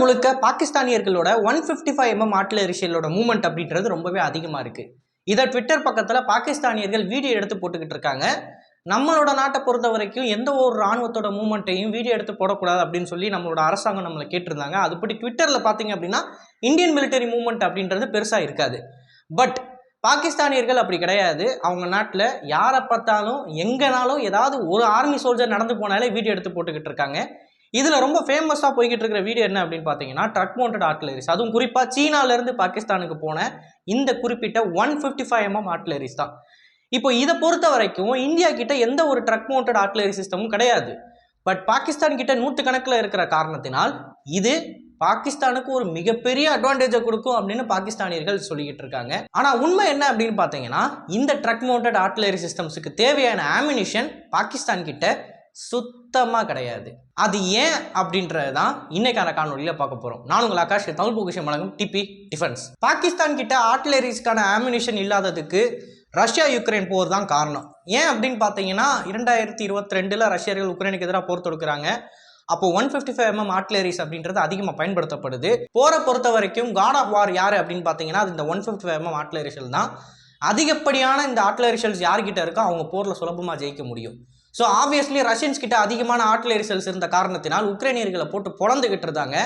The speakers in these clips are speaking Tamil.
முழுக்க பாகிஸ்தானியர்களோட ஒன் ஃபிஃப்டி ஃபைவ் எம்எம் ஆர்டிலரிஷியலோட மூமெண்ட் அப்படின்றது ரொம்பவே அதிகமாக இருக்குது இதை ட்விட்டர் பக்கத்தில் பாகிஸ்தானியர்கள் வீடியோ எடுத்து போட்டுக்கிட்டு இருக்காங்க. நம்மளோட நாட்டை பொறுத்த வரைக்கும் எந்த ஒரு ராணுவத்தோட மூமெண்ட்டையும் வீடியோ எடுத்து போடக்கூடாது அப்படின்னு சொல்லி நம்மளோட அரசாங்கம் நம்மளை கேட்டிருந்தாங்க. அதுபடி ட்விட்டரில் பார்த்தீங்க அப்படின்னா இந்தியன் மிலிட்டரி மூமெண்ட் அப்படின்றது பெருசாக இருக்காது. பட் பாகிஸ்தானியர்கள் அப்படி கிடையாது. அவங்க நாட்டில் யாரை பார்த்தாலும் எங்கேனாலும் ஏதாவது ஒரு ஆர்மி சோல்ஜர் நடந்து போனாலே வீடியோ எடுத்து போட்டுக்கிட்டு இருக்காங்க. இதில் ரொம்ப ஃபேமஸாக போய்கிட்டு இருக்கிற வீடியோ என்ன அப்படின்னு பார்த்தீங்கன்னா ட்ரக் மவுண்டட் ஆர்ட்லரிஸ் அதுவும் குறிப்பாக சீனாலேருந்து பாகிஸ்தானுக்கு போன இந்த குறிப்பிட்ட one fifty five MM artilleries தான். இப்போ இதை பொறுத்த வரைக்கும் இந்தியா கிட்ட எந்த ஒரு ட்ரக் மவுண்டட் ஆர்ட்லரி சிஸ்டமும் கிடையாது. பட் பாகிஸ்தான் கிட்ட நூற்றுக்கணக்கில் இருக்கிற காரணத்தினால் இது பாகிஸ்தானுக்கு ஒரு மிகப்பெரிய அட்வான்டேஜை கொடுக்கும் அப்படின்னு பாகிஸ்தானியர்கள் சொல்லிக்கிட்டு இருக்காங்க ஆனால் உண்மை என்ன அப்படின்னு பார்த்தீங்கன்னா இந்த ட்ரக் மவுண்டட் ஆர்ட்லரி சிஸ்டம்ஸுக்கு தேவையான ஆமினிஷன் பாகிஸ்தான் கிட்ட சுத்தமாக கிடையாது. அது ஏன் அப்படின்றது தான் இன்னைக்கான காணொலியில் பார்க்க போகிறோம் நான் உங்கள் ஆகாஷ் தமிழ் பொக்கிஷம் வழங்கும் டிபி டிஃபென்ஸ் பாகிஸ்தான் கிட்ட ஆர்ட்லரிஸ்க்கான ஆமினேஷன் இல்லாததுக்கு ரஷ்யா யுக்ரைன் போர் தான் காரணம். ஏன் அப்படின்னு பார்த்தீங்கன்னா இரண்டாயிரத்தி இருபத்தி ரெண்டில் ரஷ்யர்கள் உக்ரைனுக்கு எதிராக போர் தொடுக்கிறாங்க. அப்போ one fifty five MM artilleries அப்படின்றது அதிகமாக பயன்படுத்தப்படுது. போரை பொறுத்த வரைக்கும் காட் ஆஃப் வார் யார் அப்படின்னு பார்த்தீங்கன்னா அது இந்த one fifty five MM artillery shell தான். அதிகப்படியான இந்த ஆர்ட்லரிஷல்ஸ் யார்கிட்ட இருக்கோ அவங்க போரில் சுலபமாக ஜெயிக்க முடியும். ஸோ ஆப்வியஸ்லி ரஷ்யன்ஸ் கிட்ட அதிகமான ஆர்ட்லரி செல்ஸ் இருந்த காரணத்தினால் உக்ரைனியர்களை போட்டு பொழந்துகிட்டு இருந்தாங்க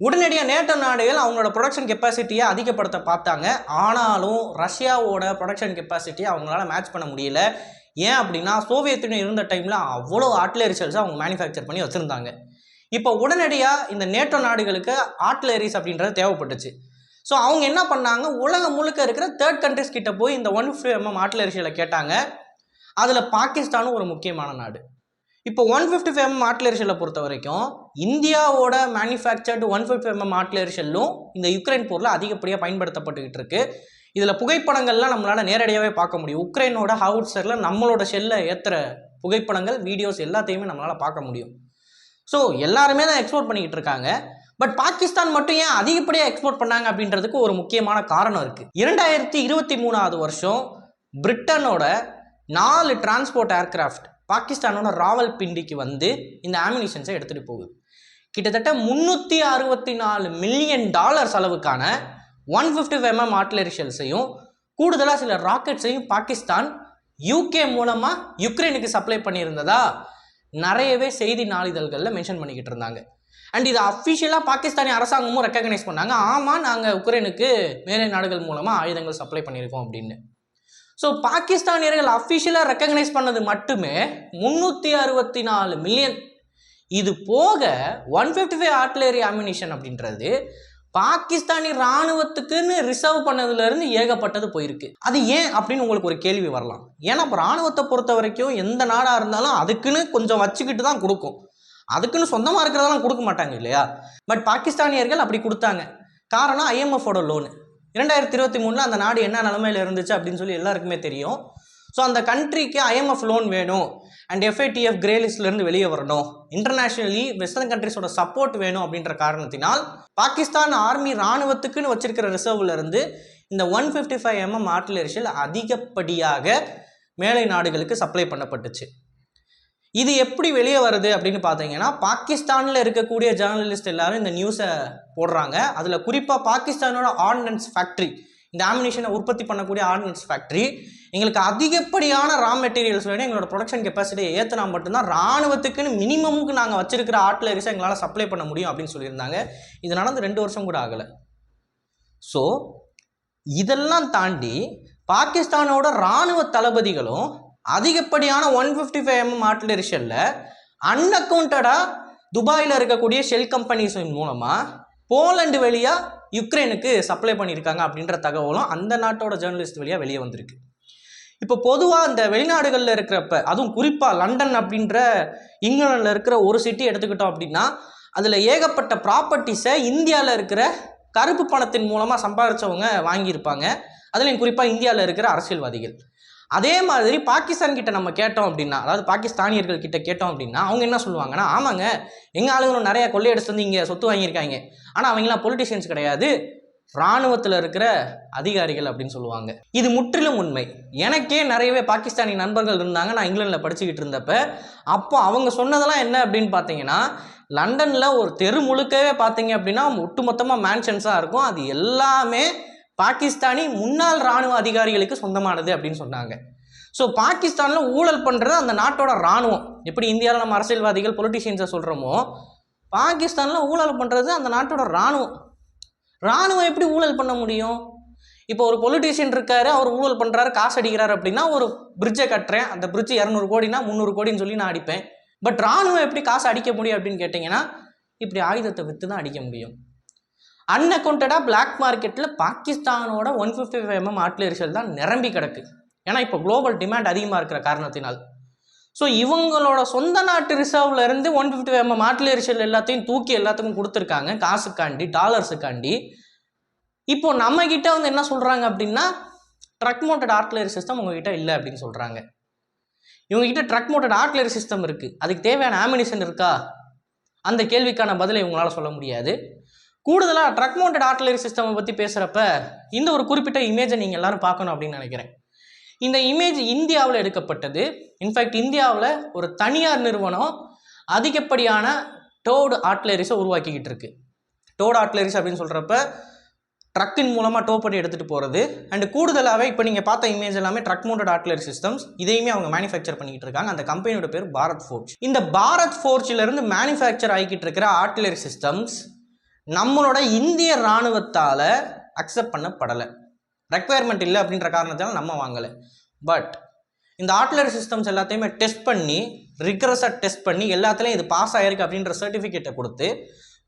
உடனடியாக நேட்டோ நாடுகள் அவங்களோட ப்ரொடக்ஷன் கெப்பாசிட்டியை அதிகப்படுத்த பார்த்தாங்க. ஆனாலும் ரஷ்யாவோட ப்ரொடக்ஷன் கெப்பாசிட்டியை அவங்களால மேட்ச் பண்ண முடியல. ஏன் அப்படின்னா சோவியத் யூனியன் இருந்த டைமில் அவ்வளோ ஆர்ட்லரி செல்ஸை அவங்க மேனுஃபேக்சர் பண்ணி வச்சுருந்தாங்க. இப்போ உடனடியாக இந்த நேட்டோ நாடுகளுக்கு ஆர்ட்லரிஸ் அப்படின்றது தேவைப்பட்டுச்சு. ஸோ அவங்க என்ன பண்ணாங்க? உலகம் முழுக்க இருக்கிற தேர்ட் கண்ட்ரிஸ் கிட்ட போய் இந்த ஒன் ஃபிஃப்டி எம்எம் ஆர்ட்லரிஷியில் கேட்டாங்க. அதில் பாகிஸ்தானும் ஒரு முக்கியமான நாடு. இப்போ ஒன் ஃபிஃப்டி ஃபைவ் எம்எம் ஆர்ட்லரிஷியலை பொறுத்த வரைக்கும் இந்தியாவோட மேனுஃபேக்சர்டு ஒன் ஃபிஃப்டி எம்எம் ஆர்ட்லரிஷியலும் இந்த யுக்ரைன் போரில் அதிகப்படியாக பயன்படுத்தப்பட்டுக்கிட்டு இருக்கு. இதில் புகைப்படங்கள்லாம் நம்மளால் நேரடியாகவே பார்க்க முடியும். உக்ரைனோட ஹவுட்ஸரில் நம்மளோட ஷெல்லை ஏற்றுற புகைப்படங்கள் வீடியோஸ் எல்லாத்தையுமே நம்மளால் பார்க்க முடியும். ஸோ எல்லாருமே தான் எக்ஸ்போர்ட் பண்ணிக்கிட்டு இருக்காங்க. பட் பாகிஸ்தான் மட்டும் ஏன் அதிகப்படியாக எக்ஸ்போர்ட் பண்ணாங்க அப்படின்றதுக்கு ஒரு முக்கியமான காரணம் இருக்குது இரண்டாயிரத்தி இருபத்தி மூணாவது வருஷம் பிரிட்டனோட நாலு டிரான்ஸ்போர்ட் ஏர்கிராஃப்ட் பாகிஸ்தானோட ராவல்பிண்டிக்கு வந்து இந்த ஆமினிஷன்ஸை எடுத்துகிட்டு போகுது. கிட்டத்தட்ட முந்நூற்றி அறுபத்தி நாலு மில்லியன் டாலர் அளவுக்கான ஒன் ஃபிஃப்டி எம்எம் ஆர்ட்லரி ஷெல்ஸையும் கூடுதலாக சில ராக்கெட்ஸையும் பாகிஸ்தான் யூகே மூலமாக யுக்ரைனுக்கு சப்ளை பண்ணியிருந்ததா நிறையவே செய்தி நாளிதழ்களில் மென்ஷன் பண்ணிக்கிட்டு இருந்தாங்க. அண்ட் இதை அஃபிஷியலாக பாகிஸ்தானி அரசாங்கமும் ரெக்கக்னைஸ் பண்ணாங்க. ஆமாம் நாங்கள் உக்ரைனுக்கு மேலை நாடுகள் மூலமாக ஆயுதங்கள் சப்ளை பண்ணியிருக்கோம் அப்படின்னு. ஸோ பாகிஸ்தானியர்கள் அஃபிஷியலாக ரெக்கக்னைஸ் பண்ணது மட்டுமே முந்நூற்றி அறுபத்தி நாலு மில்லியன் இது போக one fifty five artillery ammunition அப்படின்றது பாகிஸ்தானி இராணுவத்துக்குன்னு ரிசர்வ் பண்ணதுலேருந்து ஏகப்பட்டது போயிருக்கு. அது ஏன் அப்படின்னு உங்களுக்கு ஒரு கேள்வி வரலாம். ஏன்னா இப்போ இராணுவத்தை பொறுத்த வரைக்கும் எந்த நாடாக இருந்தாலும் அதுக்குன்னு கொஞ்சம் வச்சுக்கிட்டு தான் கொடுக்கும். அதுக்குன்னு சொந்தமாக இருக்கிறதெல்லாம் கொடுக்க மாட்டாங்க இல்லையா? பட் பாகிஸ்தானியர்கள் அப்படி கொடுத்தாங்க. காரணம் ஐஎம்எஃபோட லோனு இரண்டாயிரத்தி இருபத்தி மூணில் அந்த நாடு என்ன நிலமையில் இருந்துச்சு அப்படின்னு சொல்லி எல்லாருக்குமே தெரியும். ஸோ அந்த கண்ட்ரிக்கு ஐஎம்எஃப் லோன் வேணும் அண்ட் எஃப்ஐடிஎஃப் கிரே லிஸ்ட்லேருந்து வெளியே வரணும். இன்டர்நேஷ்னலி வெஸ்டர்ன் கண்ட்ரிஸோட சப்போர்ட் வேணும் அப்படின்ற காரணத்தினால் பாகிஸ்தான் ஆர்மி இராணுவத்துக்குன்னு வச்சிருக்கிற ரிசர்வ்ல இருந்து இந்த one fifty five MM artillery shell அதிகப்படியாக மேலை நாடுகளுக்கு சப்ளை பண்ணப்பட்டுச்சு. இது எப்படி வெளியே வருது அப்படின்னு பார்த்தீங்கன்னா பாகிஸ்தானில் இருக்கக்கூடிய ஜேர்னலிஸ்ட் எல்லாரும் இந்த நியூஸை போடுறாங்க. அதில் குறிப்பாக பாகிஸ்தானோட ஆர்டினன்ஸ் ஃபேக்ட்ரி இந்த ஆமினேஷனை உற்பத்தி பண்ணக்கூடிய ஆர்டினன்ஸ் ஃபேக்ட்ரி எங்களுக்கு அதிகப்படியான ரா மெட்டீரியல்ஸ் வேணும். எங்களோட ப்ரொடக்ஷன் கெப்பாசிட்டியை ஏற்றினா மட்டும்தான் ராணுவத்துக்குன்னு மினிமமுக்கு நாங்கள் வச்சிருக்கிற ஆர்ட்லரிஸை எங்களால் சப்ளை பண்ண முடியும் அப்படின்னு சொல்லியிருந்தாங்க. இது நடந்து ரெண்டு வருஷம் கூட ஆகலை. ஸோ இதெல்லாம் தாண்டி பாகிஸ்தானோட இராணுவ தளபதிகளும் அதிகப்படியான ஒன் ஃபிஃப்டி ஃபைவ் எம்எம் ஆர்ட்லரிஷியலில் அன்அக்கௌண்டடாக துபாயில் இருக்கக்கூடிய ஷெல் கம்பெனிஸின் மூலமாக போலண்டு வழியாக யுக்ரைனுக்கு சப்ளை பண்ணியிருக்காங்க அப்படின்ற தகவலும் அந்த நாட்டோட ஜேர்னலிஸ்ட் வழியாக வெளியே வந்திருக்கு. இப்போ பொதுவாக இந்த வெளிநாடுகளில் இருக்கிறப்ப அதுவும் குறிப்பாக லண்டன் அப்படின்ற இங்கிலாண்டில் இருக்கிற ஒரு சிட்டி எடுத்துக்கிட்டோம் அப்படின்னா அதில் ஏகப்பட்ட ப்ராப்பர்ட்டிஸை இந்தியாவில் இருக்கிற கருப்பு பணத்தின் மூலமாக சம்பாதிச்சவங்க வாங்கியிருப்பாங்க. அதுலேயும் குறிப்பாக இந்தியாவில் இருக்கிற அரசியல்வாதிகள். அதே மாதிரி பாகிஸ்தான் கிட்ட நம்ம கேட்டோம் அப்படின்னா அதாவது பாகிஸ்தானியர்கள் கிட்ட கேட்டோம் அப்படின்னா அவங்க என்ன சொல்லுவாங்கன்னா ஆமாங்க எங்கள் ஆளுங்களும் நிறைய கொள்ளையடிச்சு வந்து இங்கே சொத்து வாங்கியிருக்காங்க. ஆனால் அவங்களாம் பொலிட்டிஷியன்ஸ் கிடையாது. இராணுவத்தில் இருக்கிற அதிகாரிகள் அப்படின்னு சொல்லுவாங்க. இது முற்றிலும் உண்மை. எனக்கே நிறையவே பாகிஸ்தானி நண்பர்கள் இருந்தாங்க. நான் இங்கிலாண்டில் படிச்சுக்கிட்டு இருந்தப்ப அப்போ அவங்க சொன்னதெல்லாம் என்ன அப்படின்னு பார்த்தீங்கன்னா லண்டனில் ஒரு தெரு முழுக்கவே பார்த்தீங்க அப்படின்னா ஒட்டுமொத்தமாக மேன்ஷன்ஸாக இருக்கும். அது எல்லாமே பாகிஸ்தானி முன்னாள் இராணுவ அதிகாரிகளுக்கு சொந்தமானது அப்படின்னு சொன்னாங்க. ஸோ பாகிஸ்தானில் ஊழல் பண்ணுறது அந்த நாட்டோட இராணுவம் எப்படி இந்தியாவில் நம்ம அரசியல்வாதிகள் பொலிட்டிஷியன்ஸை சொல்கிறோமோ பாகிஸ்தானில் ஊழல் பண்ணுறது அந்த நாட்டோட இராணுவம் இராணுவம் எப்படி ஊழல் பண்ண முடியும்? இப்போ ஒரு பொலிட்டிஷியன் இருக்காரு அவர் ஊழல் பண்ணுறாரு காசு அடிக்கிறார் அப்படின்னா ஒரு பிரிட்ஜை கட்டுறேன். அந்த பிரிட்ஜ் இரநூறு கோடினா முந்நூறு கோடின்னு சொல்லி நான் அடிப்பேன். பட் ராணுவம் எப்படி காசு அடிக்க முடியும் அப்படின்னு கேட்டிங்கன்னா இப்படி ஆயுதத்தை விற்று தான் அடிக்க முடியும். அன்அக்கௌண்டடாக பிளாக் மார்க்கெட்டில் பாகிஸ்தானோட one fifty five MM artillery shell தான் நிரம்பி கிடக்கு. ஏன்னா இப்போ குளோபல் டிமாண்ட் அதிகமாக இருக்கிற காரணத்தினால். ஸோ இவங்களோட சொந்த நாட்டு ரிசர்வ்ல இருந்து one fifty five MM artillery shell எல்லாத்தையும் தூக்கி எல்லாத்துக்கும் கொடுத்துருக்காங்க. காசுக்காண்டி டாலர்ஸுக்காண்டி இப்போ நம்ம கிட்ட வந்து என்ன சொல்கிறாங்க அப்படின்னா ட்ரக் மோட்டட் ஆர்ட்லரி சிஸ்டம் உங்ககிட்ட இல்லை அப்படின்னு சொல்கிறாங்க இவங்ககிட்ட ட்ரக் மோட்டட் ஆர்ட்லரி சிஸ்டம் இருக்குது அதுக்கு தேவையான ஆமினிஷன் இருக்கா? அந்த கேள்விக்கான பதிலை இவங்களால சொல்ல முடியாது. கூடுதலாக ட்ரக் மவுண்டட் ஆர்ட்லரி சிஸ்டம் பற்றி பேசுகிறப்ப இந்த ஒரு குறிப்பிட்ட இமேஜை நீங்கள் எல்லாரும் பார்க்கணும் அப்படின்னு நினைக்கிறேன். இந்த இமேஜ் இந்தியாவில் எடுக்கப்பட்டது. இன்ஃபேக்ட் இந்தியாவில் ஒரு தனியார் நிறுவனம் அதிகப்படியான டோடு ஆர்ட்லரிஸை உருவாக்கிக்கிட்டு இருக்கு. டோடு ஆர்ட்லரிஸ் அப்படின்னு சொல்கிறப்ப ட்ரக்கின் மூலமாக டோ பண்ணி எடுத்துகிட்டு போகிறது அண்டு கூடுதலாகவே இப்போ நீங்கள் பார்த்த இமேஜ் எல்லாமே ட்ரக் மவுண்டட் ஆர்ட்லரி சிஸ்டம்ஸ் இதையுமே அவங்க மேனுஃபேக்சர் பண்ணிக்கிட்டு இருக்காங்க. அந்த கம்பெனியோட பேர் பாரத் ஃபோர்ஜ் இந்த பாரத் ஃபோர்ஜிலேருந்து மேனுஃபேக்சர் ஆகிக்கிட்டு இருக்கிற ஆர்ட்லரி சிஸ்டம்ஸ் நம்மளோட இந்திய இராணுவத்தால் அக்செப்ட் பண்ணப்படலை. ரெக்குயர்மெண்ட் இல்லை அப்படின்ற காரணத்தால் நம்ம வாங்கலை. பட் இந்த ஆட்லரி சிஸ்டம்ஸ் எல்லாத்தையுமே டெஸ்ட் பண்ணி ரிக்ரஸாக டெஸ்ட் பண்ணி எல்லாத்துலேயும் இது பாஸ் ஆகிருக்கு அப்படின்ற சர்டிஃபிகேட்டை கொடுத்து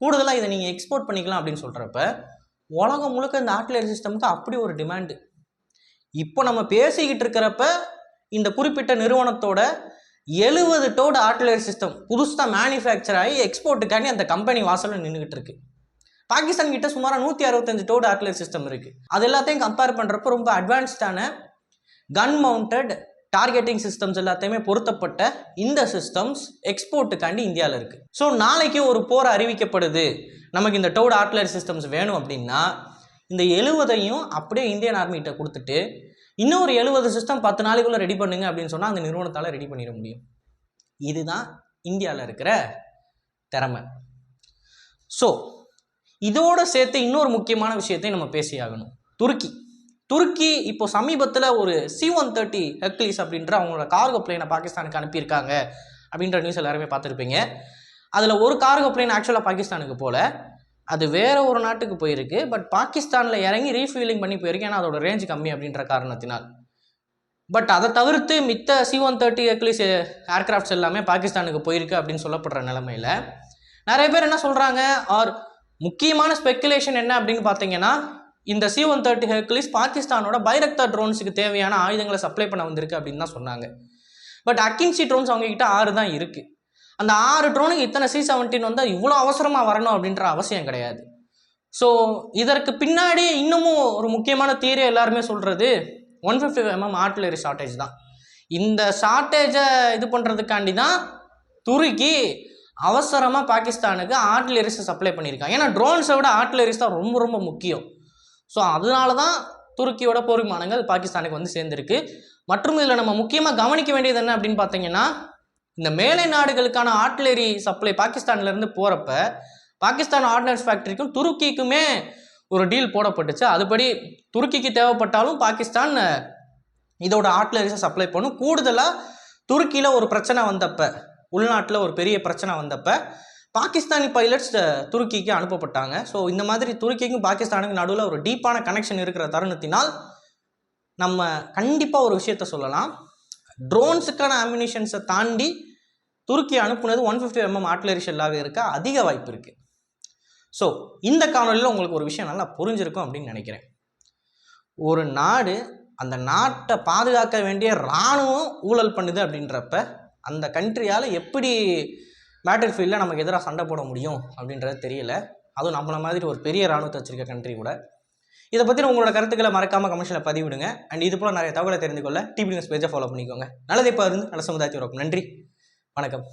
கூடுதலாக இதை நீங்கள் எக்ஸ்போர்ட் பண்ணிக்கலாம் அப்படின்னு சொல்கிறப்ப உலகம் முழுக்க இந்த ஆட்லரி சிஸ்டமுக்கு அப்படி ஒரு டிமாண்டு இப்போ நம்ம பேசிக்கிட்டு இருக்கிறப்ப இந்த குறிப்பிட்ட நிறுவனத்தோட எழுபது டோடு ஆட்லரி சிஸ்டம் புதுசாக மேனுஃபேக்சர் ஆகி எக்ஸ்போர்ட்டுக்காண்டி அந்த கம்பெனி வாசலில் நின்றுக்கிட்டு இருக்குது பாகிஸ்தான் கிட்ட சுமாராக நூற்றி அறுபத்தஞ்சு டோடு ஆர்ட்லரி சிஸ்டம் இருக்குது அது எல்லாத்தையும் கம்பேர் பண்ணுறப்ப ரொம்ப அட்வான்ஸ்டான கன் மவுண்டட் டார்கெட்டிங் சிஸ்டம்ஸ் எல்லாத்தையுமே பொருத்தப்பட்ட இந்த சிஸ்டம்ஸ் எக்ஸ்போர்ட்டுக்காண்டி இந்தியாவில் இருக்குது ஸோ நாளைக்கு ஒரு போர் அறிவிக்கப்படுது. நமக்கு இந்த டவுட் ஆர்ட்லரி சிஸ்டம்ஸ் வேணும் அப்படின்னா இந்த எழுவதையும் அப்படியே இந்தியன் ஆர்மிகிட்ட கொடுத்துட்டு இன்னொரு எழுபது சிஸ்டம் பத்து நாளைக்குள்ளே ரெடி பண்ணுங்க அப்படின்னு சொன்னால் அந்த நிறுவனத்தால் ரெடி பண்ணிட முடியும். இதுதான் இந்தியாவில் இருக்கிற திறமை. ஸோ இதோட சேர்த்து இன்னொரு முக்கியமான விஷயத்தையும் நம்ம பேசியாகணும். துருக்கி. துருக்கி இப்போ சமீபத்தில் ஒரு சி ஒன் தேர்ட்டி ஹெக்லிஸ் அப்படின்ற அவங்களோட கார்கோ பிளேனை பாகிஸ்தானுக்கு அனுப்பியிருக்காங்க அப்படின்ற நியூஸ் எல்லாருமே பார்த்துருப்பீங்க. அதில் ஒரு கார்கோ பிளேன் ஆக்சுவலாக பாகிஸ்தானுக்கு போல. அது வேற ஒரு நாட்டுக்கு போயிருக்கு. பட் பாகிஸ்தானில் இறங்கி ரீஃபீலிங் பண்ணி போயிருக்கு. ஏன்னா அதோட ரேஞ்ச் கம்மி அப்படின்ற காரணத்தினால். பட் அதை தவிர்த்து மித்த C one thirty Hercules aircrafts எல்லாமே பாகிஸ்தானுக்கு போயிருக்கு அப்படின்னு சொல்லப்படுற நிலமையில. நிறைய பேர் என்ன சொல்கிறாங்க ஆர் முக்கியமான ஸ்பெக்குலேஷன் என்ன அப்படின்னு பார்த்தீங்கன்னா இந்த சி ஒன் தேர்ட்டி ஹெர்குலிஸ் பாகிஸ்தானோட பைரக்தா ட்ரோன்ஸுக்கு தேவையான ஆயுதங்களை சப்ளை பண்ண வந்திருக்கு அப்படின்னு தான் சொன்னாங்க. பட் அக்கின்சி ட்ரோன்ஸ் அவங்கக்கிட்ட ஆறு தான் இருக்குது அந்த ஆறு ட்ரோனுக்கு இத்தனை சி செவன்டீன் வந்தால் இவ்வளோ அவசரமாக வரணும் அப்படின்ற அவசியம் கிடையாது. ஸோ இதற்கு பின்னாடி இன்னமும் ஒரு முக்கியமான தீரை எல்லாருமே சொல்கிறது one fifty MM artillery shortage தான். இந்த ஷார்ட்டேஜை இது பண்ணுறதுக்காண்டி தான் துருக்கி அவசரமாக பாகிஸ்தானுக்கு ஆர்ட்லரிஸை சப்ளை பண்ணியிருக்காங்க. ஏன்னா ட்ரோன்ஸை விட ஆர்ட்லரிஸ் தான் ரொம்ப ரொம்ப முக்கியம். ஸோ அதனால தான் துருக்கியோட போர் விமானங்கள் பாகிஸ்தானுக்கு வந்து சேர்ந்துருக்கு. மற்றும் இதில் நம்ம முக்கியமாக கவனிக்க வேண்டியது என்ன அப்படின்னு பார்த்தீங்கன்னா இந்த மேலை நாடுகளுக்கான ஆர்ட்லரி சப்ளை பாகிஸ்தான்லேருந்து போகிறப்ப பாகிஸ்தான் ஆர்டினன்ஸ் ஃபேக்ட்ரிக்கும் துருக்கிக்குமே ஒரு டீல் போடப்பட்டுச்சு. அதுபடி துருக்கிக்கு தேவைப்பட்டாலும் பாகிஸ்தான் இதோட ஆர்ட்லரிஸை சப்ளை பண்ணும். கூடுதலாக துருக்கியில் ஒரு பிரச்சனை வந்தப்போ உள்நாட்டில் ஒரு பெரிய பிரச்சனை வந்தப்போ பாகிஸ்தானி பைலட்ஸ் துருக்கிக்கு அனுப்பப்பட்டாங்க. ஸோ இந்த மாதிரி துருக்கிக்கும் பாகிஸ்தானுக்கும் நடுவில் ஒரு டீப்பான கனெக்ஷன் இருக்கிற தருணத்தினால் நம்ம கண்டிப்பாக ஒரு விஷயத்த சொல்லலாம். ட்ரோன்ஸுக்கான ஆம்பினிஷன்ஸை தாண்டி துருக்கி அனுப்புனது ஒன் ஃபிஃப்டி எம்எம் ஆர்ட்லரி ஷெல்லாகவே இருக்க அதிக வாய்ப்பு இருக்குது ஸோ இந்த காணொலியில் உங்களுக்கு ஒரு விஷயம் நல்லா புரிஞ்சிருக்கும் அப்படின்னு நினைக்கிறேன். ஒரு நாடு அந்த நாட்டை பாதுகாக்க வேண்டிய இராணுவம் ஊழல் பண்ணுது அப்படின்றப்ப அந்த கண்ட்ரியால் எப்படி மேட்டர் ஃபீல்டில் நமக்கு எதிராக சண்டை போட முடியும் அப்படின்றது தெரியல. அதுவும் நம்மள மாதிரி ஒரு பெரிய இராணுவத்தை வச்சிருக்க கண்ட்ரி கூட. இதை பற்றி உங்களோட கருத்துக்களை மறக்காமல் கமெண்ட்ஸில் பதிவிடுங்க. அண்ட் இது போல் நிறைய தகவலை தெரிந்து கொள்ள டிபி நியூஸ் பேஜை ஃபாலோ பண்ணிக்கோங்க. நல்லதை பாருந்து நல்ல சமுதாயத்தை நன்றி. வணக்கம்.